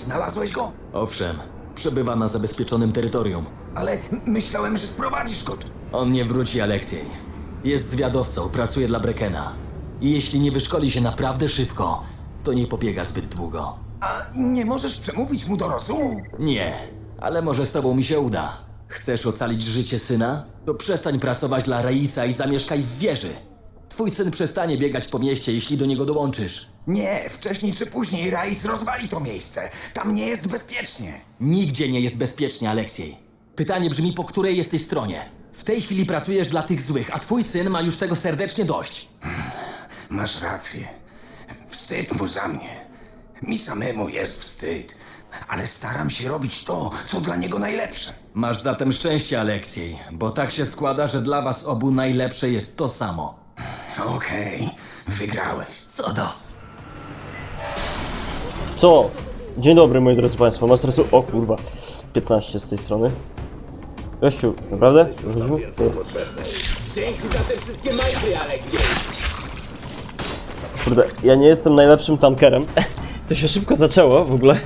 Znalazłeś go? Owszem, przebywa na zabezpieczonym terytorium. Ale myślałem, że sprowadzisz go tu. On nie wróci, Aleksiej. Jest zwiadowcą, pracuje dla Brekena. I jeśli nie wyszkoli się naprawdę szybko, to nie pobiega zbyt długo. A nie możesz przemówić mu do rozumu? Nie, ale może z tobą mi się uda. Chcesz ocalić życie syna? To przestań pracować dla Raisa i zamieszkaj w wieży. Twój syn przestanie biegać po mieście, jeśli do niego dołączysz. Nie, wcześniej czy później Rais rozwali to miejsce. Tam nie jest bezpiecznie. Nigdzie nie jest bezpiecznie, Aleksiej. Pytanie brzmi, po której jesteś stronie. W tej chwili pracujesz dla tych złych, a twój syn ma już tego serdecznie dość. Masz rację. Wstyd mu za mnie. Mi samemu jest wstyd. Ale staram się robić to, co dla niego najlepsze. Masz zatem szczęście, Aleksiej, bo tak się składa, że dla was obu najlepsze jest to samo. Okej, wygrałeś. Co do? Co? Dzień dobry moi drodzy Państwo, Mastersu... O kurwa, 15 z tej strony. Gościu, naprawdę? Wychodzimy? Dobra. Kurde, ja nie jestem najlepszym tankerem. To się szybko zaczęło w ogóle.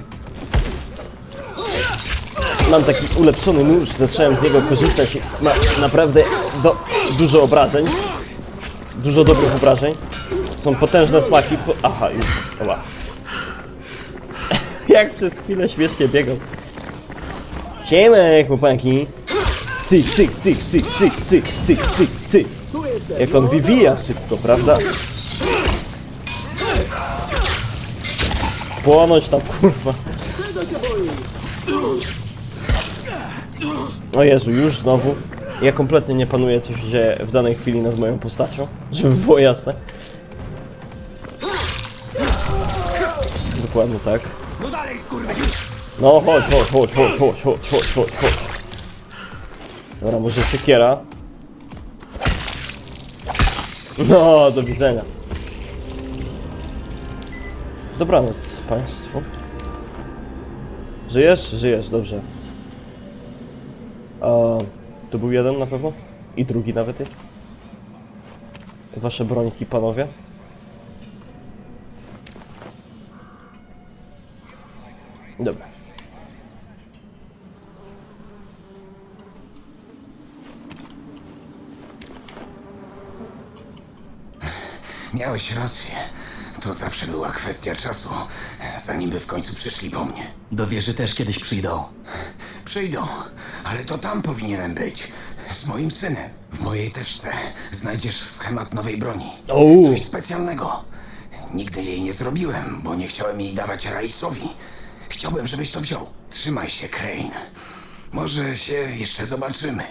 Mam taki ulepszony nóż, zacząłem z niego korzystać. Ma naprawdę do, dużo obrażeń. Dużo dobrych obrażeń. Są potężne smaki. Po... Aha, już. Oła. Jak przez chwilę śmiesznie biegał. Siema, chłopaki. Cyk, cyk, cyk, cyk, cyk, cyk, cyk, cyk, cyk. Jak on wywija szybko, prawda? Płonąć tam, kurwa. O Jezu, już znowu. Ja kompletnie nie panuję, co się dzieje w danej chwili nad moją postacią, żeby było jasne. Dokładnie tak. No chodź, chodź, chodź, chodź, chodź, chodź, chodź, chodź, chodź. Dobra, może siekiera. No, do widzenia. Dobranoc Państwu. Żyjesz? Żyjesz, dobrze. A, to był jeden na pewno? I drugi nawet jest? Wasze brońki, panowie? Dobra. Miałeś rację. To zawsze była kwestia czasu, zanim by w końcu przyszli po mnie. Do wieży też kiedyś przyjdą. Przyjdą, ale to tam powinienem być. Z moim synem. W mojej teczce znajdziesz schemat nowej broni. Ouu. Coś specjalnego. Nigdy jej nie zrobiłem, bo nie chciałem jej dawać Raisowi. Chciałbym, żebyś to wziął. Trzymaj się, Crane. Może się jeszcze zobaczymy.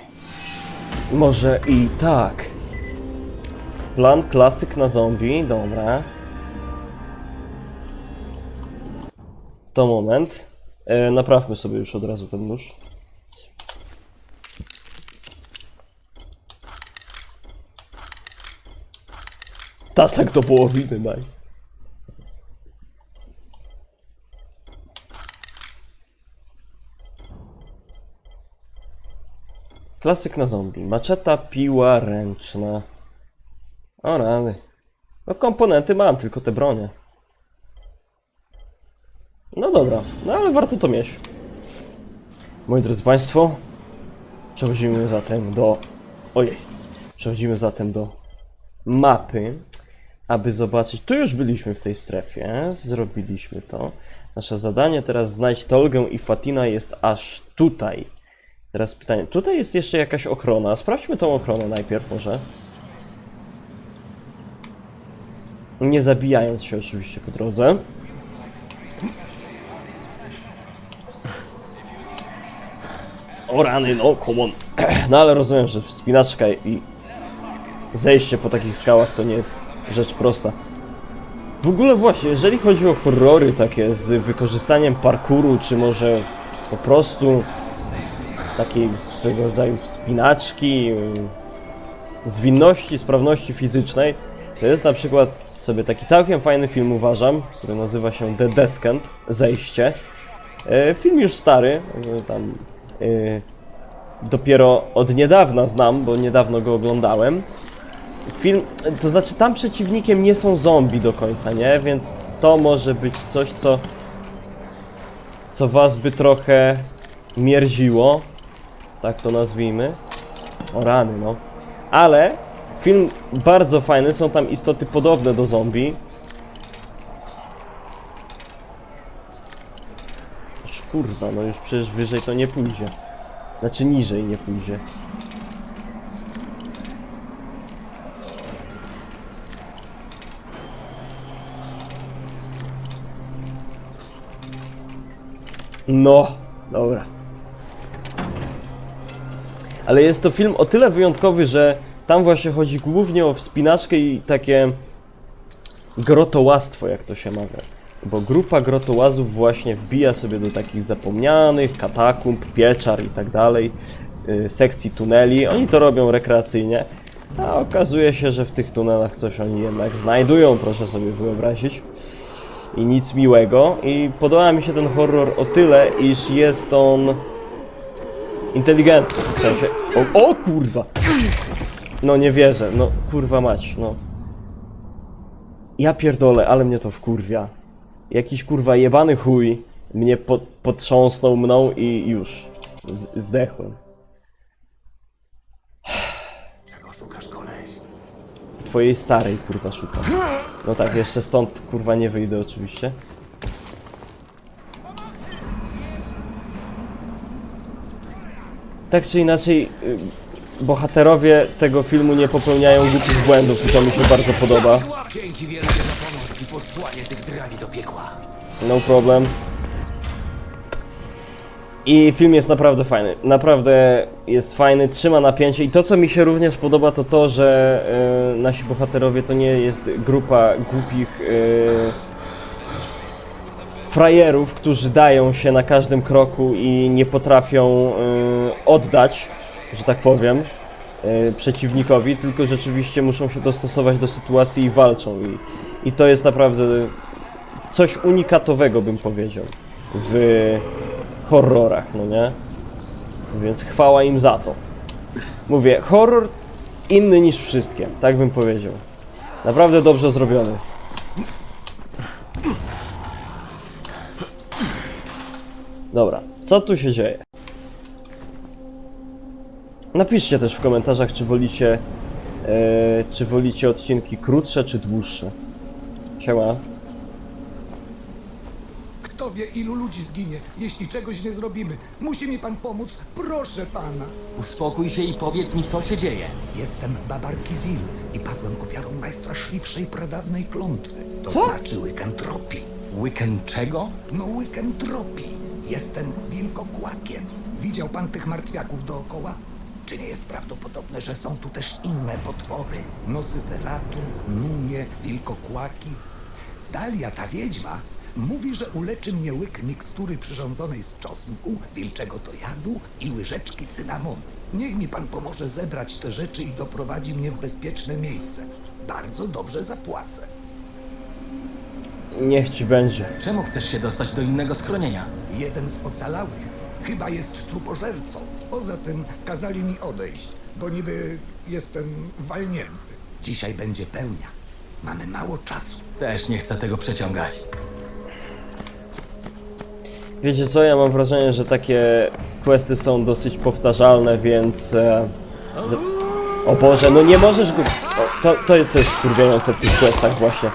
Może i tak. Plan klasyk na zombie, dobra. To moment. E, naprawmy sobie już od razu ten nóż. Tasak do wołowiny, nice. Klasyk na zombie. Maczeta, piła ręczna. O rany. No komponenty mam, tylko te bronie. No dobra, no ale warto to mieć. Moi drodzy Państwo, przechodzimy zatem do... Ojej. Przechodzimy zatem do mapy, aby zobaczyć... Tu już byliśmy w tej strefie, zrobiliśmy to. Nasze zadanie teraz znajdź Tolgę i Fatina jest aż tutaj. Teraz pytanie, tutaj jest jeszcze jakaś ochrona. Sprawdźmy tą ochronę najpierw może. Nie zabijając się oczywiście po drodze. O rany, no, come on. No ale rozumiem, że wspinaczka i zejście po takich skałach to nie jest rzecz prosta. W ogóle właśnie, jeżeli chodzi o horrory takie z wykorzystaniem parkouru, czy może po prostu takiej swego rodzaju wspinaczki, zwinności, sprawności fizycznej, to jest na przykład sobie taki całkiem fajny film uważam, który nazywa się The Descent, Zejście. E, Film już stary, e, tam e, dopiero od niedawna znam, bo niedawno go oglądałem. Film, to znaczy tam przeciwnikiem nie są zombie do końca, nie? Więc to może być coś, co co was by trochę mierziło, tak to nazwijmy. O rany, no. Ale film bardzo fajny, są tam istoty podobne do zombie. Aż kurwa, no już przecież wyżej to nie pójdzie. Znaczy niżej nie pójdzie. No, dobra. Ale jest to film o tyle wyjątkowy, że tam właśnie chodzi głównie o wspinaczkę i takie grotołastwo, jak to się mawia. Bo grupa grotołazów właśnie wbija sobie do takich zapomnianych katakumb, pieczar i tak dalej, y, sekcji tuneli. Oni to robią rekreacyjnie, a okazuje się, że w tych tunelach coś oni jednak znajdują, proszę sobie wyobrazić i nic miłego. I podoba mi się ten horror o tyle, iż jest on inteligentny. W sensie. O, o kurwa! No nie wierzę, no kurwa mać, no. Ja pierdolę, ale mnie to wkurwia. Jakiś kurwa jebany chuj mnie po, potrząsnął mną i już. Z, zdechłem. Twojej starej kurwa szukam. No tak, jeszcze stąd kurwa nie wyjdę oczywiście. Tak czy inaczej, y, bohaterowie tego filmu nie popełniają głupich błędów i to mi się bardzo podoba. Dzięki wielkie I film jest naprawdę fajny. Naprawdę jest fajny, trzyma napięcie. I to, co mi się również podoba, to to, że y, nasi bohaterowie to nie jest grupa głupich y, frajerów, którzy dają się na każdym kroku i nie potrafią y, oddać, że tak powiem, y, przeciwnikowi, tylko rzeczywiście muszą się dostosować do sytuacji i walczą. I, i to jest naprawdę coś unikatowego, bym powiedział, w horrorach, no nie? Więc chwała im za to. Mówię, horror inny niż wszystkie, tak bym powiedział. Naprawdę dobrze zrobiony. Dobra, co tu się dzieje? Napiszcie też w komentarzach, czy wolicie, e, czy wolicie odcinki krótsze, czy dłuższe. Siema. Kto wie, ilu ludzi zginie, jeśli czegoś nie zrobimy. Musi mi pan pomóc, proszę pana. Uspokój się i powiedz mi, co się dzieje. Jestem Babar Kizil i padłem ofiarą najstraszliwszej pradawnej klątwy. To Co? znaczy łykentropii. Weekend czego? No łykentropii. Jestem wilkokłakiem. Widział pan tych martwiaków dookoła? Czy nie jest prawdopodobne, że są tu też inne potwory? Nosyferatu, numie, wilkokłaki. Dalia, ta wiedźma, mówi, że uleczy mnie łyk mikstury przyrządzonej z czosnku, wilczego tojadu i łyżeczki cynamonu. Niech mi pan pomoże zebrać te rzeczy i doprowadzi mnie w bezpieczne miejsce. Bardzo dobrze zapłacę. Niech ci będzie. Czemu chcesz się dostać do innego schronienia? Jeden z ocalałych chyba jest trupożercą. Poza tym kazali mi odejść, bo niby jestem walnięty. Dzisiaj będzie pełnia. Mamy mało czasu. Też nie chcę tego przeciągać. Wiecie co, ja mam wrażenie, że takie questy są dosyć powtarzalne, więc... E. O Boże, no nie możesz go... O, to, to jest to jest wkurwiające w tych questach właśnie.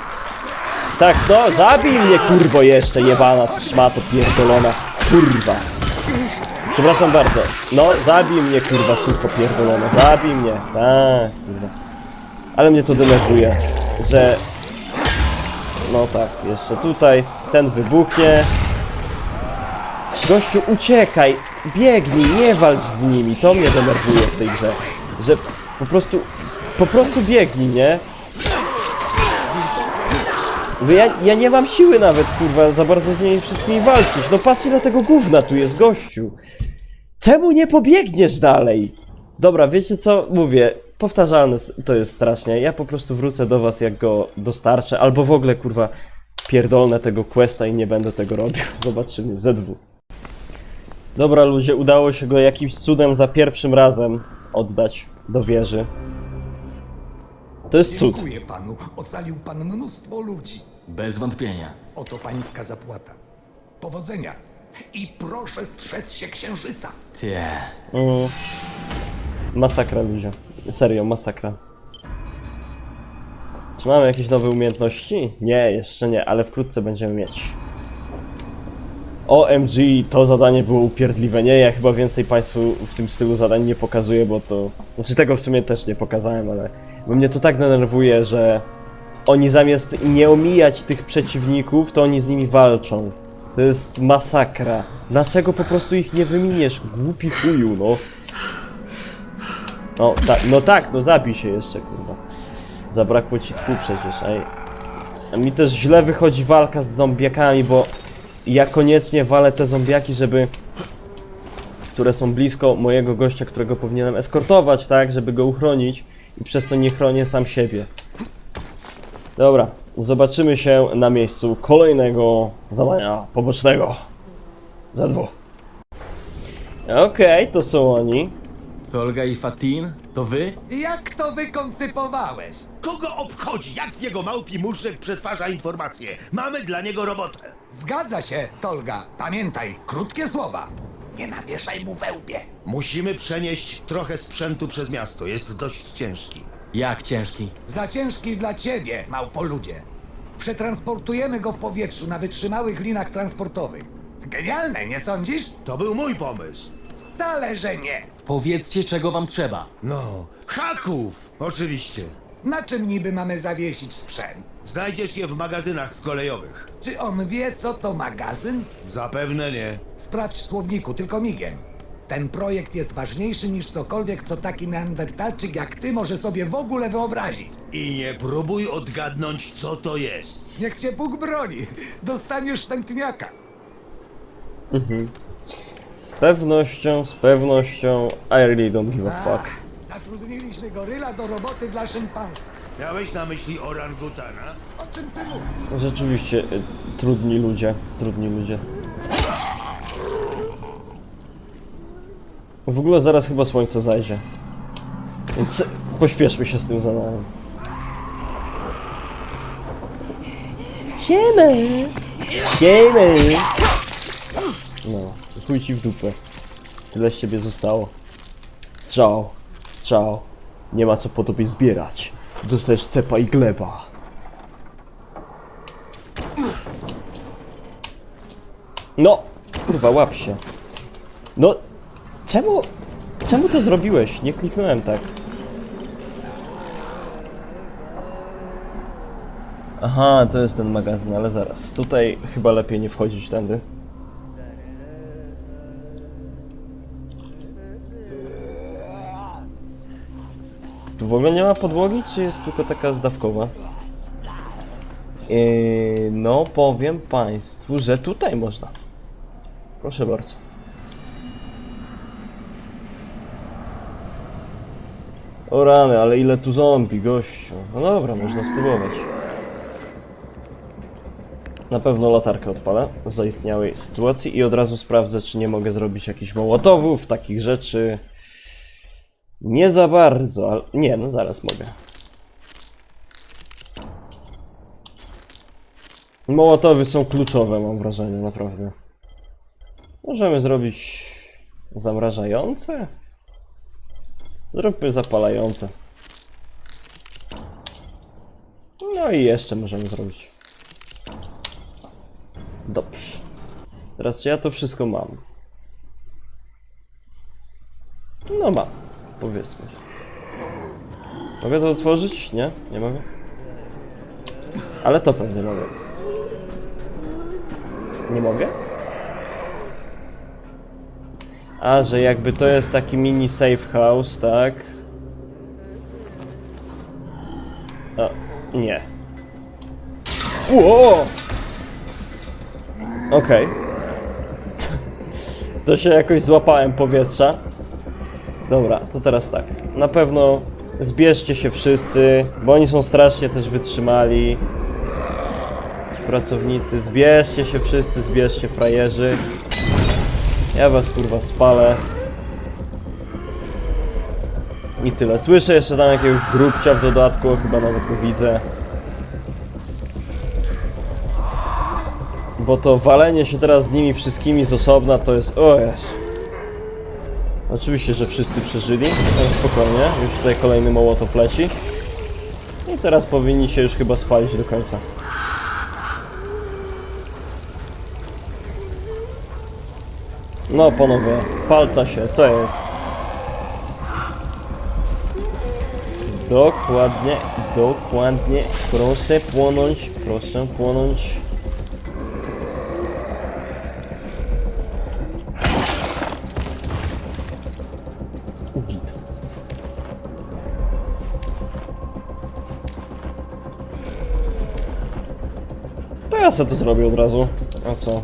Tak, no, zabij mnie kurwo jeszcze, jebana, szmato pierdolona, kurwa. Przepraszam bardzo. No, zabij mnie kurwa, suko pierdolona, zabij mnie. A, kurwa. Ale mnie to denerwuje, że... No tak, jeszcze tutaj, ten wybuchnie. Gościu, uciekaj, biegnij, nie walcz z nimi, to mnie denerwuje w tej grze. Że po prostu, po prostu biegnij, nie? Ja, ja nie mam siły nawet, kurwa, za bardzo z nimi wszystkimi walczyć. No patrz ile tego gówna tu jest, gościu. Czemu nie pobiegniesz dalej? Dobra, wiecie co? Mówię, powtarzalne to jest strasznie. Ja po prostu wrócę do was, jak go dostarczę, albo w ogóle, kurwa, pierdolnę tego questa i nie będę tego robił. Zobaczymy, ZW. Dobra, ludzie, udało się go jakimś cudem za pierwszym razem oddać do wieży. To jest cud. Dziękuję panu. Ocalił pan mnóstwo ludzi. Bez wątpienia. Oto pańska zapłata. Powodzenia. i proszę strzec się księżyca. Tie. Mm. Masakra ludzie. Serio, masakra. Czy mamy jakieś nowe umiejętności? Nie, jeszcze nie, ale wkrótce będziemy mieć. OMG, to zadanie było upierdliwe. Nie, ja chyba więcej Państwu w tym stylu zadań nie pokazuję, bo to... Znaczy tego w sumie też nie pokazałem, ale... Bo mnie to tak denerwuje, że... Oni zamiast nie omijać tych przeciwników, to oni z nimi walczą. To jest masakra. Dlaczego po prostu ich nie wyminiesz? Głupi chuju, no. No tak, no tak, no zabij się jeszcze, kurwa. Zabrakło ci tchu przecież, ej. A mi też źle wychodzi walka z zombiakami, bo ja koniecznie walę te zombiaki, żeby... Które są blisko mojego gościa, którego powinienem eskortować, tak? Żeby go uchronić i przez to nie chronię sam siebie. Dobra, zobaczymy się na miejscu kolejnego zadania pobocznego. Za dwu. Okej, to są oni. To Olga i Fatin? To wy? Jak to wykoncypowałeś? Kogo obchodzi, jak jego małpi muszek przetwarza informacje? Mamy dla niego robotę. Zgadza się, Tolga. Pamiętaj, krótkie słowa. Nie namieszaj mu we łbie. Musimy przenieść trochę sprzętu przez miasto. Jest dość ciężki. Jak ciężki? Za ciężki dla ciebie, małpoludzie. Przetransportujemy go w powietrzu na wytrzymałych linach transportowych. Genialne, nie sądzisz? To był mój pomysł. Wcale, że nie. Powiedzcie, czego wam trzeba. No, haków! Oczywiście. Na czym niby mamy zawiesić sprzęt? Znajdziesz je w magazynach kolejowych. Czy on wie, co to magazyn? Zapewne nie. Sprawdź w słowniku, tylko migiem. Ten projekt jest ważniejszy niż cokolwiek, co taki neandertalczyk jak ty może sobie w ogóle wyobrazić. I nie próbuj odgadnąć, co to jest. Niech cię Bóg broni. Dostaniesz tętniaka. Z pewnością, z pewnością, I really don't give a fuck. Zatrudniliśmy goryla do roboty dla szympansa. Miałeś na myśli orangutana? O czym ty mówisz? Rzeczywiście, y, trudni ludzie, trudni ludzie. W ogóle zaraz chyba słońce zajdzie. Więc pośpieszmy się z tym zadaniem. Siemy! Siemy! No, chuj ci w dupę. Tyle z ciebie zostało. Strzał, strzał. Nie ma co po tobie zbierać. Dostajesz cepa i gleba. No, kurwa, łap się. No, czemu, czemu to zrobiłeś? Nie kliknąłem tak. Aha, to jest ten magazyn, ale zaraz. Tutaj chyba lepiej nie wchodzić tędy. W ogóle nie ma podłogi, czy jest tylko taka zdawkowa? Yy, no, powiem Państwu, że tutaj można. Proszę bardzo. O rany, ale ile tu zombie, gościu. No dobra, można spróbować. Na pewno latarkę odpalę w zaistniałej sytuacji i od razu sprawdzę, czy nie mogę zrobić jakichś mołotowów, takich rzeczy. Nie za bardzo, ale... Nie, no zaraz mogę. Mołotowy są kluczowe, mam wrażenie, naprawdę. Możemy zrobić zamrażające? Zróbmy zapalające. No i jeszcze możemy zrobić. Dobrze. Teraz czy ja to wszystko mam? No mam, powiedzmy. Mogę to otworzyć? Nie? Nie mogę? Ale to pewnie mogę. Nie mogę? A, że jakby to jest taki mini safe house, tak? A, nie. Ło! Okej. To się jakoś złapałem powietrza. Dobra, to teraz tak. Na pewno zbierzcie się wszyscy, bo oni są strasznie też wytrzymali. Pracownicy, zbierzcie się wszyscy, zbierzcie frajerzy. Ja was kurwa spalę. I tyle. Słyszę jeszcze tam jakiegoś grubcia w dodatku, chyba nawet go widzę. Bo to walenie się teraz z nimi wszystkimi z osobna to jest... O jest. Oczywiście, że wszyscy przeżyli, ale spokojnie. Już tutaj kolejny mołotow leci. I teraz powinni się już chyba spalić do końca. No panowie, palta się, co jest? Dokładnie, dokładnie. Proszę płonąć, proszę płonąć. Ja to zrobię od razu. A co?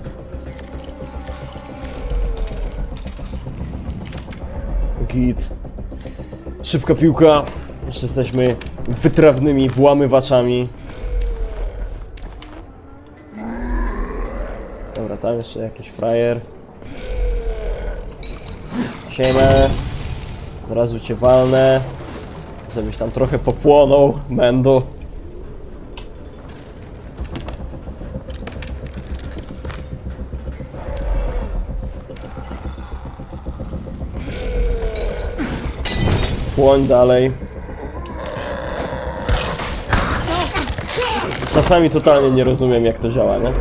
Git. Szybka piłka. Jeszcze jesteśmy wytrawnymi włamywaczami. Dobra, tam jeszcze jakiś frajer. Siema. Od razu cię walnę. Żebyś tam trochę popłonął, Mendo. Płoń dalej. Czasami totalnie nie rozumiem jak to działa, nie?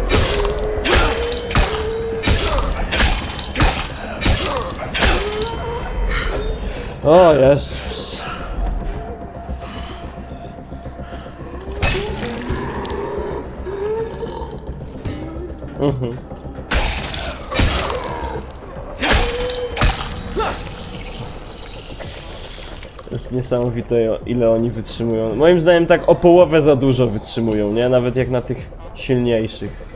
O Jezus. Niesamowite ile oni wytrzymują. Moim zdaniem tak o połowę za dużo wytrzymują, nie? Nawet jak na tych silniejszych.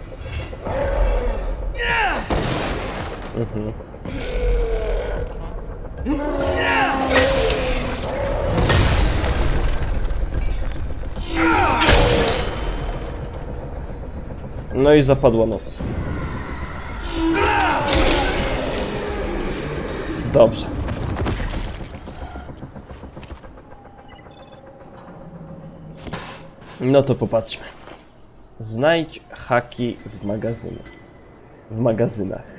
Mhm. No i zapadła noc. Dobrze. No to popatrzmy. Znajdź haki w magazynach. W magazynach.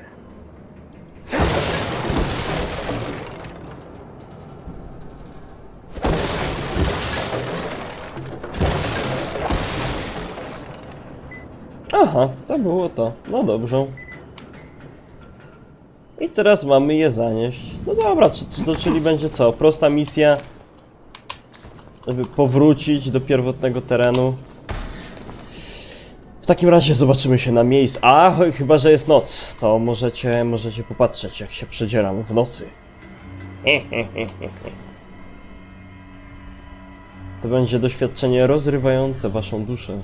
Aha, to było to. No dobrze. I teraz mamy je zanieść. No dobra, czyli będzie co? Prosta misja, żeby powrócić do pierwotnego terenu. W takim razie zobaczymy się na miejscu. A, ch- chyba, że jest noc. To możecie, możecie popatrzeć, jak się przedzieram w nocy. To będzie doświadczenie rozrywające waszą duszę.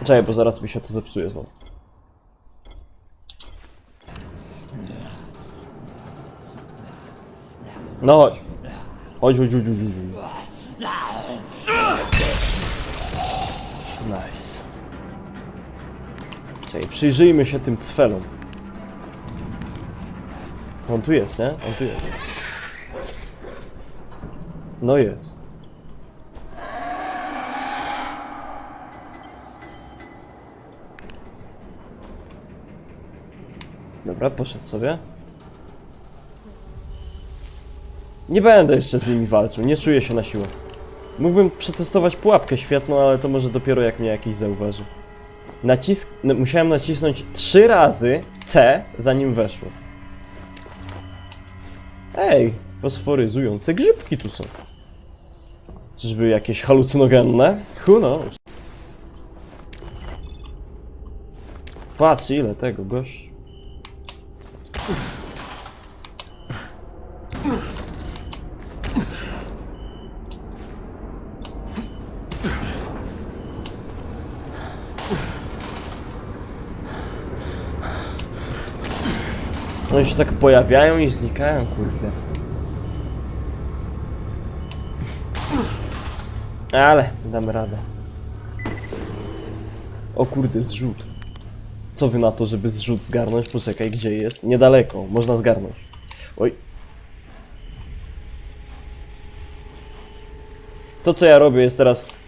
Czekaj, bo zaraz mi się to zepsuje znowu. No chodź. Chodź, chodź, chodź, chodź, chodź. Nice. Czekaj, przyjrzyjmy się tym cfelom. On tu jest, nie? On tu jest. No jest. Dobra, poszedł sobie. Nie będę jeszcze z nimi walczył, nie czuję się na siłę. Mógłbym przetestować pułapkę świetną, ale to może dopiero jak mnie jakiś zauważy. Nacisk... no, Musiałem nacisnąć trzy razy C, zanim weszło. Ej, fosforyzujące grzybki tu są. Czyżby jakieś halucynogenne? Who knows? Patrz ile tego, gość. One się tak pojawiają i znikają, kurde. Ale damy radę. O kurde, zrzut. Co wy na to, żeby zrzut zgarnąć? Poczekaj, gdzie jest? Niedaleko, można zgarnąć. Oj. To co ja robię jest teraz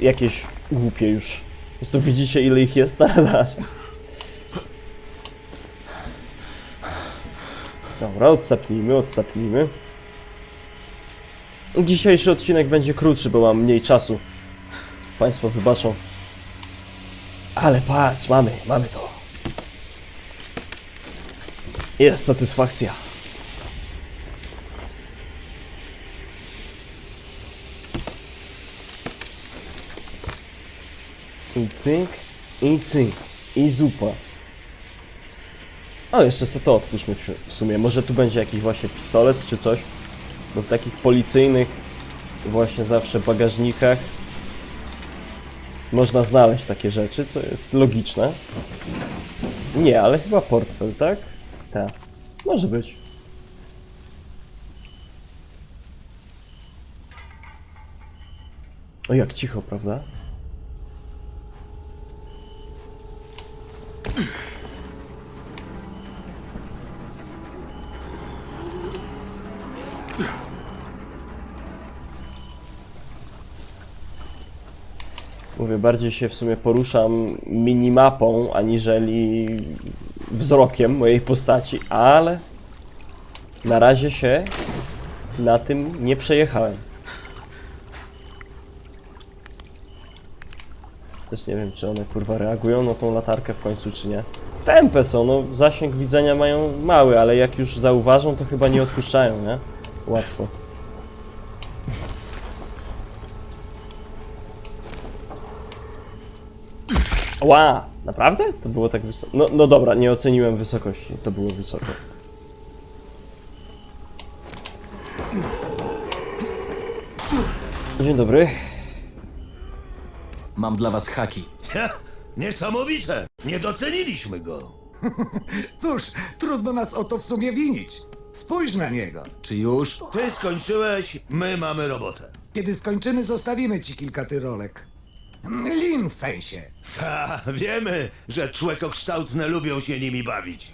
jakieś głupie już. Po prostu widzicie ile ich jest na razie. Dobra, odsapnijmy, odsapnijmy. Dzisiejszy odcinek będzie krótszy, bo mam mniej czasu. Państwo wybaczą. Ale patrz, mamy, mamy to. Jest satysfakcja. I cynk, i cynk, i zupa. O, jeszcze sobie to otwórzmy w sumie. Może tu będzie jakiś właśnie pistolet czy coś. Bo w takich policyjnych właśnie zawsze bagażnikach można znaleźć takie rzeczy, co jest logiczne. Nie, ale chyba portfel, tak? Tak. Może być. O, jak cicho, prawda? Bardziej się w sumie poruszam minimapą, aniżeli wzrokiem mojej postaci, ale na razie się na tym nie przejechałem. Też nie wiem, czy one kurwa reagują na tą latarkę w końcu, czy nie. Tempe są, no zasięg widzenia mają mały, ale jak już zauważą, to chyba nie odpuszczają, nie? Łatwo. Ła! Naprawdę? To było tak wysoko. No, no dobra, nie oceniłem wysokości. To było wysoko. Dzień dobry. Mam dla was haki. Ha, niesamowite! Nie doceniliśmy go. Cóż, trudno nas o to w sumie winić. Spójrz na niego. Czy już? Ty skończyłeś, my mamy robotę. Kiedy skończymy, zostawimy ci kilka tyrolek. Lin w sensie. Ha, wiemy, że człekokształtne lubią się nimi bawić.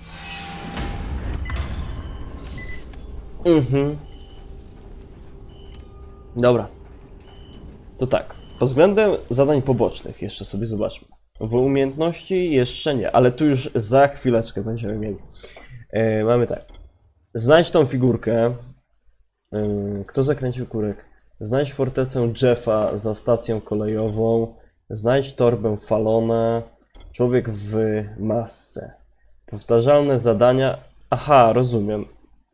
Dobra. To tak. Pod względem zadań pobocznych jeszcze sobie zobaczmy. W umiejętności jeszcze nie, ale tu już za chwileczkę będziemy mieli. E, mamy tak. Znajdź tą figurkę. E, kto zakręcił kurek? Znajdź fortecę Jeffa za stacją kolejową. Znajdź torbę Falona. Człowiek w masce. Powtarzalne zadania. Aha, rozumiem.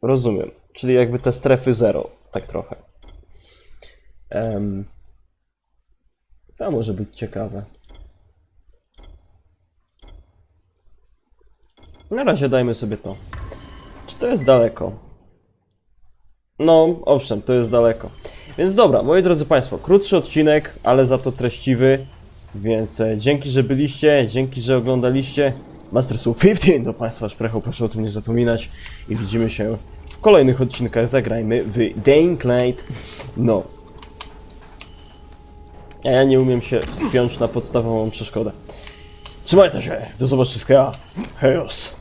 Rozumiem. Czyli jakby te strefy zero, tak trochę. Em, to może być ciekawe. Na razie dajmy sobie to. Czy to jest daleko? No, owszem, to jest daleko. Więc dobra, moi drodzy Państwo, krótszy odcinek, ale za to treściwy. Więc e, dzięki, że byliście, dzięki, że oglądaliście. Master Soul 15 do Państwa szprechał, proszę o tym nie zapominać. I widzimy się w kolejnych odcinkach. Zagrajmy w Dying Light. No, a ja nie umiem się wspiąć na podstawową przeszkodę. Trzymajcie się, do zobaczyska. Hejos.